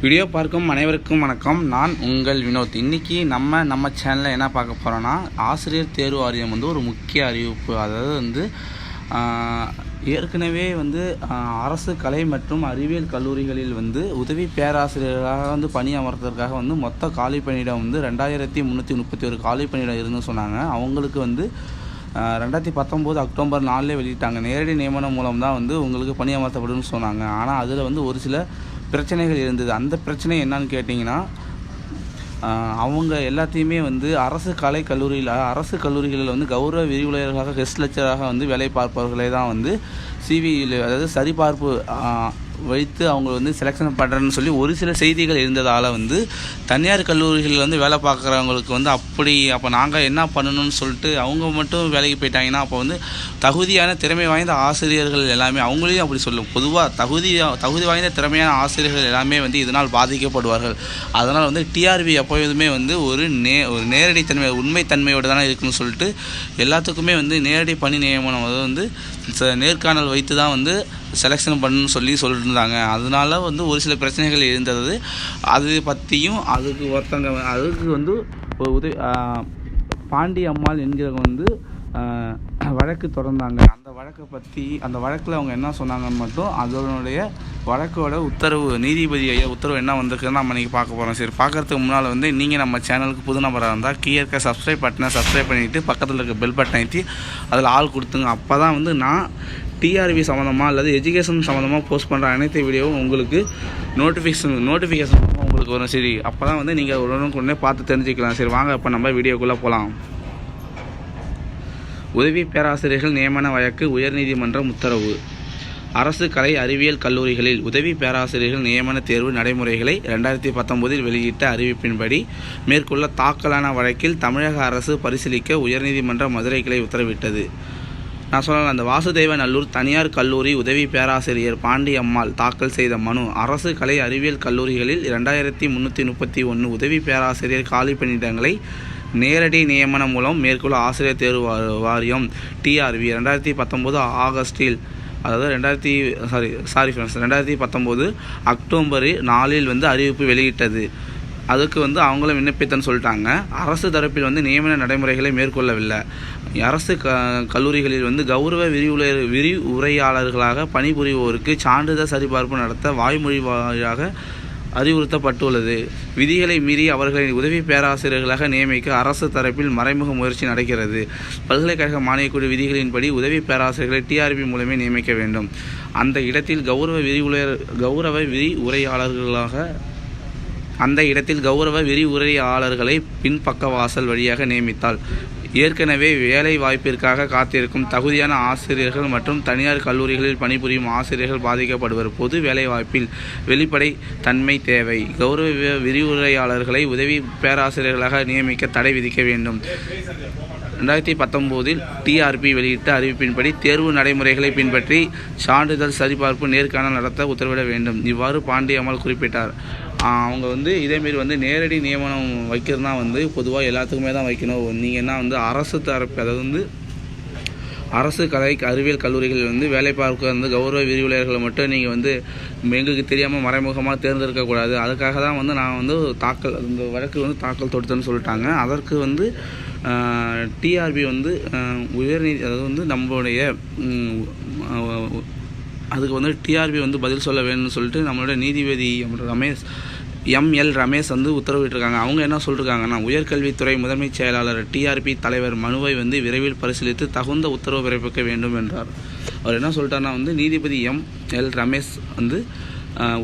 Video பார்க்கும் அனைவருக்கும் வணக்கம். நான் உங்கள் வினோத். இன்றைக்கி நம்ம நம்ம சேனலில் என்ன பார்க்க போகிறோன்னா ஆசிரியர் தேர்வு வாரியம் வந்து ஒரு முக்கிய அறிவிப்பு. அதாவது வந்து ஏற்கனவே வந்து அரசு கலை மற்றும் அறிவியல் கல்லூரிகளில் வந்து உதவி பேராசிரியராக வந்து பணி அமர்த்துறதுக்காக வந்து மொத்த காலி பணியிடம் வந்து ரெண்டாயிரத்தி முந்நூற்றி முப்பத்தி ஒரு காலி பணியிடம் இருந்துன்னு சொன்னாங்க. அவங்களுக்கு வந்து ரெண்டாயிரத்தி பத்தொம்போது அக்டோபர் நாலில் வெளியிட்டாங்க. நேரடி நியமனம் மூலம் தான் வந்து உங்களுக்கு பணி அமர்த்தப்படும்னு சொன்னாங்க. ஆனால் அதில் வந்து ஒரு சில பிரச்சனைகள் இருந்தது. அந்த பிரச்சனை என்னன்னு கேட்டிங்கன்னா அவங்க எல்லாத்தையுமே வந்து அரசு கலை கல்லூரியில் அரசு கல்லூரிகளில் வந்து கௌரவ விரிவுரையர்களாக கெஸ்ட் லெக்சராக வந்து வேலை பார்ப்பவர்களே தான் வந்து சிவியில் அதாவது சரிபார்ப்பு வைத்து அவங்க வந்து செலெக்ஷன் பண்ணுறேன்னு சொல்லி ஒரு சில செய்திகள் இருந்ததால் வந்து தனியார் கல்லூரிகளில் வந்து வேலை பார்க்குறவங்களுக்கு வந்து அப்படி அப்போ நாங்கள் என்ன பண்ணணும்னு சொல்லிட்டு அவங்க மட்டும் வேலைக்கு போயிட்டாங்கன்னா அப்போ வந்து தகுதியான திறமை வாய்ந்த ஆசிரியர்கள் எல்லாமே அவங்களையும் அப்படி சொல்லும். பொதுவாக தகுதி தகுதி வாய்ந்த திறமையான ஆசிரியர்கள் எல்லாமே வந்து இதனால் பாதிக்கப்படுவார்கள். அதனால் வந்து டிஆர்பி எப்போதுமே வந்து ஒரு நே ஒரு நேரடித்தன்மை உண்மைத்தன்மையோடு தானே இருக்குன்னு சொல்லிட்டு எல்லாத்துக்குமே வந்து நேரடி பணி நியமனம் அது வந்து ச- நேர்காணல் வைத்து தான் வந்து செலெக்ஷன் பண்ணணும்னு சொல்லி சொல்லியிருந்தாங்க அதனால வந்து ஒரு சில பிரச்சனைகள் இருந்தது அது பற்றியும் அதுக்கு ஒருத்தங்க அதுக்கு வந்து ஒரு உதவி பாண்டி அம்மாள் என்கிறவங்க வந்து வழக்கு தொடர்ந்தாங்க. அந்த வழக்கை பற்றி அந்த வழக்கில் அவங்க என்ன சொன்னாங்கன்னு மட்டும் அதனுடைய வழக்கோட உத்தரவு நீதிபதி ஐயா உத்தரவு என்ன வந்திருக்குன்னு நம்ம இன்றைக்கி பார்க்க போகிறோம் சரி பார்க்கறதுக்கு முன்னால் வந்து நீங்கள் நம்ம சேனலுக்கு புது நபராக இருந்தால் கீழே இருக்க சப்ஸ்கிரைப் பட்டனை சப்ஸ்கிரைப் பண்ணிவிட்டு பக்கத்தில் இருக்க பெல் பட்டனை ஏற்றி அதில் ஆள் கொடுத்துங்க. அப்போ தான் வந்து நான் டிஆர்பி சம்மந்தமாக அல்லது எஜுகேஷன் சம்மந்தமாக போஸ்ட் பண்ணுற அனைத்து வீடியோவும் உங்களுக்கு நோட்டிஃபிகேஷன் நோட்டிஃபிகேஷன் உங்களுக்கு வரும். சரி அப்போ தான் வந்து நீங்கள் உடனுக்குடனே பார்த்து தெரிஞ்சுக்கலாம். சரி வாங்க அப்போ நம்ம வீடியோக்குள்ளே போகலாம் உதவி பேராசிரியர்கள் நியமன வழக்கு உயர்நீதிமன்றம் உத்தரவு. அரசு கலை அறிவியல் கல்லூரிகளில் உதவி பேராசிரியர்கள் நியமன தேர்வு நடைமுறைகளை ரெண்டாயிரத்தி பத்தொன்பதில் வெளியிட்ட அறிவிப்பின்படி மேற்கொள்ள தாக்கலான வழக்கில் தமிழக அரசு பரிசீலிக்க உயர்நீதிமன்ற மதுரை கிளை உத்தரவிட்டது. நான் சொல்லலாம் அந்த வாசுதேவ நல்லூர் தனியார் கல்லூரி உதவி பேராசிரியர் பாண்டி அம்மாள் தாக்கல் செய்த மனு. அரசு கலை அறிவியல் கல்லூரிகளில் இரண்டாயிரத்தி முந்நூற்றி முப்பத்தி ஒன்று உதவி பேராசிரியர் காலி பணியிடங்களை நேரடி நியமனம் மூலம் மேற்கொள்ள ஆசிரியர் தேர்வு வாரியம் டிஆர்வி ரெண்டாயிரத்தி பத்தொம்போது ஆகஸ்டில் அதாவது ரெண்டாயிரத்தி சாரி சாரி ஃப்ரெண்ட்ஸ் ரெண்டாயிரத்தி பத்தொம்போது அக்டோபர் நாலில் வந்து அறிவிப்பு வெளியிட்டது. அதுக்கு வந்து அவங்களும் விண்ணப்பித்தன்னு சொல்லிட்டாங்க. அரசு தரப்பில் வந்து நியமன நடைமுறைகளை மேற்கொள்ளவில்லை. அரசு க கல்லூரிகளில் வந்து கௌரவ விரிவுரை விரிவுரையாளர்களாக பணிபுரிவோருக்கு சான்றிதழ் சரிபார்ப்பு நடத்த வாய்மொழி வாயிலாக அறிவுறுத்தப்பட்டுள்ளது. விதிகளை மீறி அவர்களின் உதவி பேராசிரியர்களாக நியமிக்க அரசு தரப்பில் மறைமுக முயற்சி நடக்கிறது. பல்கலைக்கழக மானியக்குழு விதிகளின்படி உதவி பேராசிரியர்களை டிஆர்பி மூலமே நியமிக்க வேண்டும். அந்த இடத்தில் கௌரவ விரிவுரை கௌரவ விரிவுரையாளர்களாக அந்த இடத்தில் கௌரவ விரிவுரையாளர்களை பின்பக்க வாசல் வழியாக நியமித்தால் ஏற்கனவே வேலை வாய்ப்பிற்காக காத்திருக்கும் தகுதியான ஆசிரியர்கள் மற்றும் தனியார் கல்லூரிகளில் பணிபுரியும் ஆசிரியர்கள் பாதிக்கப்படுவர். பொது வேலைவாய்ப்பில் வெளிப்படை தன்மை தேவை. கௌரவ விரிவுரையாளர்களை உதவி பேராசிரியர்களாக நியமிக்க தடை விதிக்க வேண்டும். ரெண்டாயிரத்தி பத்தொம்போதில் டிஆர்பி வெளியிட்ட அறிவிப்பின்படி தேர்வு நடைமுறைகளை பின்பற்றி சான்றிதழ் சரிபார்ப்பு நேர்காணல் நடத்த உத்தரவிட வேண்டும். இவ்வாறு பாண்டியம்மாள் குறிப்பிட்டார். அவங்க வந்து இதேமாரி வந்து நேரடி நியமனம் வைக்கிறதுனா வந்து பொதுவாக எல்லாத்துக்குமே தான் வைக்கணும். நீங்கள் என்ன வந்து அரசு தரப்பு அதாவது வந்து அரசு கலை அறிவியல் கல்லூரிகளில் வந்து வேலை பார்க்க வந்து கௌரவ விரிவுரையாளர்களை மட்டும் நீங்கள் வந்து எங்களுக்கு தெரியாமல் மறைமுகமாக தேர்ந்தெடுக்கக்கூடாது அதுக்காக தான் வந்து நான் வந்து தாக்கல் இந்த வழக்கு வந்து தாக்கல் தொடுத்தேன்னு சொல்லிட்டாங்க. அதற்கு வந்து டிஆர்பி வந்து உயர்நீதி அதாவது வந்து நம்மளுடைய அதுக்கு வந்து டிஆர்பி வந்து பதில் சொல்ல வேணும்னு சொல்லிட்டு நம்மளோட நீதிபதி ரமேஷ் எம்எல் ரமேஷ் வந்து உத்தரவிட்டிருக்காங்க. அவங்க என்ன சொல்லியிருக்காங்கன்னா உயர்கல்வித்துறை முதன்மைச் செயலாளர் டிஆர்பி தலைவர் மனுவை வந்து விரைவில் பரிசீலித்து தகுந்த உத்தரவு பிறப்பிக்க வேண்டும் என்றார். அவர் என்ன சொல்லிட்டாருன்னா வந்து நீதிபதி எம் எல் ரமேஷ் வந்து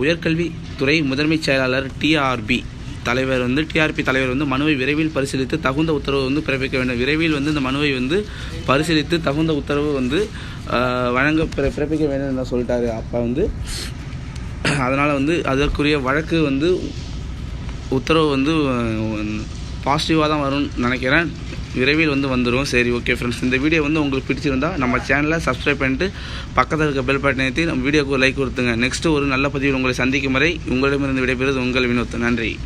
உயர்கல்வித்துறை முதன்மைச் செயலாளர் டிஆர்பி தலைவர் வந்து டிஆர்பி தலைவர் வந்து மனுவை விரைவில் பரிசீலித்து தகுந்த உத்தரவு வந்து பிறப்பிக்க வேண்டும். விரைவில் வந்து இந்த மனுவை வந்து பரிசீலித்து தகுந்த உத்தரவு வந்து வழங்க பிற- பிறப்பிக்க வேண்டும் என்று சொல்லிட்டாரு. அப்போ வந்து அதனால் வந்து அதற்குரிய வழக்கு வந்து உத்தரவு வந்து பாசிட்டிவாக தான் வரும்னு நினைக்கிறேன். விரைவில் வந்து வந்துடும் சரி ஓகே ஃப்ரெண்ட்ஸ் இந்த வீடியோ வந்து உங்களுக்கு பிடிச்சிருந்தால் நம்ம சேனலை சப்ஸ்கிரைப் பண்ணிட்டு பக்கத்தில் இருக்க பெல் பட்டன் ஏற்றி நம்ம வீடியோக்கு லைக் கொடுத்துங்க. நெக்ஸ்ட்டு ஒரு நல்ல பதிவில் உங்களை சந்திக்கும் வரை உங்களிடமிருந்து விடைபெறுவது உங்கள் வினோத். நன்றி.